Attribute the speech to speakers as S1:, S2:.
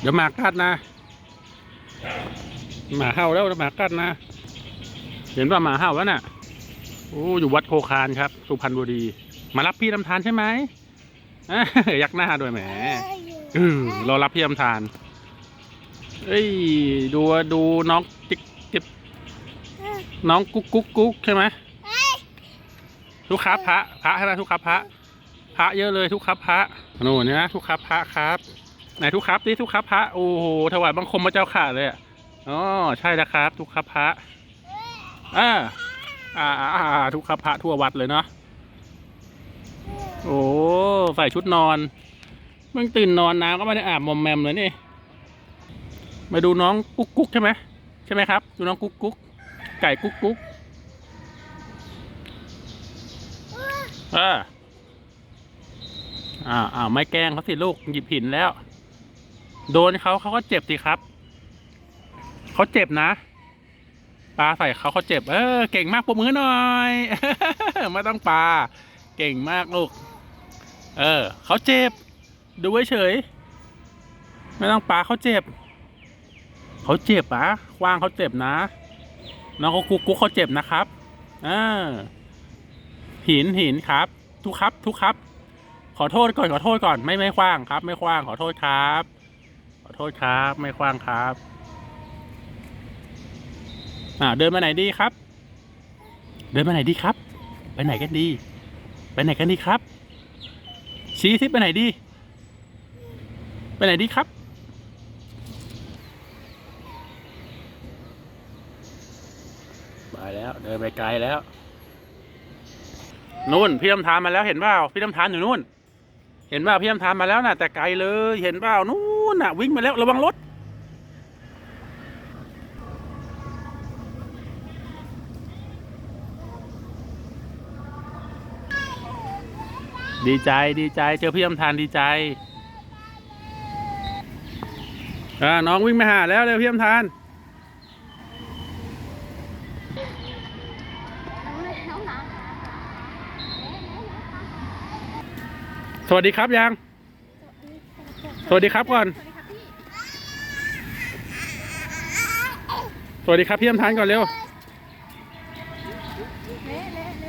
S1: เดี๋ยวหมากัดนะ หมาเห่าแล้วหมากัดนะ เห็นว่าหมาเห่าแล้วน่ะโอ้อยู่วัดโคคานครับ สุพรรณบุรี มารับพี่ลำธารใช่ไหมยักหน้าด้วยแหมเออรอรับพี่ลำธารเอ้ย ดูดูน้องจิ๊กจิ๊บน้องกุ๊กกุ๊กกุ๊กใช่ไหมทุกครับพระพระใช่ไหมทุกครับพระพระเยอะเลยทุกครับพระโน่นเนี่ยทุกครับพระครับ ไหนทุกครับนี่ทุกครับพระโอ้โหถวายบังคมพระเจ้าข่าเลยอ๋อใช่แล้วครับ ทุกครับพระอ่าอ่าอ่าทุกครับพระทั่ววัดเลยเนาะโอ้ใส่ชุดนอนเพิ่งตื่นนอนน้ำก็ไม่ได้อาบมอมแมมเลยนี่มาดูน้องกุ๊กกุ๊กใช่ไหมใช่ไหมครับ ดูน้องกุ๊กกุ๊กไก่กุ๊กกุ๊กอ่าอ่าอ่าไม่แกล้งเขาสิลูกหยิบหินแล้ว โดนเขาเขาก็เจ็บสิครับเขาเจ็บนะปลาใส่เขาเขาเจ็บ เออ เก่งมากปรบมือหน่อยไม่ต้องปลาเก่งมากลูก เออเขาเจ็บ ดูไว้เฉย ไม่ต้องปลาเขาเจ็บเขาเจ็บอะคว้างเขาเจ็บนะน้องเขากุ๊กกุ๊กเขาเจ็บนะครับอ่าหินหินครับ ทุกครับ ทุกครับ ขอโทษก่อนขอโทษก่อนไม่ไม่คว้างครับ ไม่คว้างขอโทษครับ อโทษครับ ไม่คว้างครับ อ่า เดินมาไหนดีครับ เดินมาไหนดีครับ ไปไหนกันดี ไปไหนกันดีครับ ชี้ทิศไปไหนดี ไปไหนดีครับ ไปแล้ว เดินไปไกลแล้วนู่นพี่ลำธารมาแล้วเห็นเปล่าพี่ลำธารอยู่นู่น เห็นเปล่าพี่ลำธารมาแล้วน่ะ แต่ไกลเลยเห็นเปล่านู่น น่ะ วิ่งมาแล้วระวังรถดีใจดีใจเจอพี่ลำธารดีใจอ่าน้องวิ่งมาหาแล้วเร็วพี่ลำธารสวัสดีครับยัง สวัสดีครับก่อน สวัสดีครับพี่อำทานก่อนเร็ว
S2: เลเลเล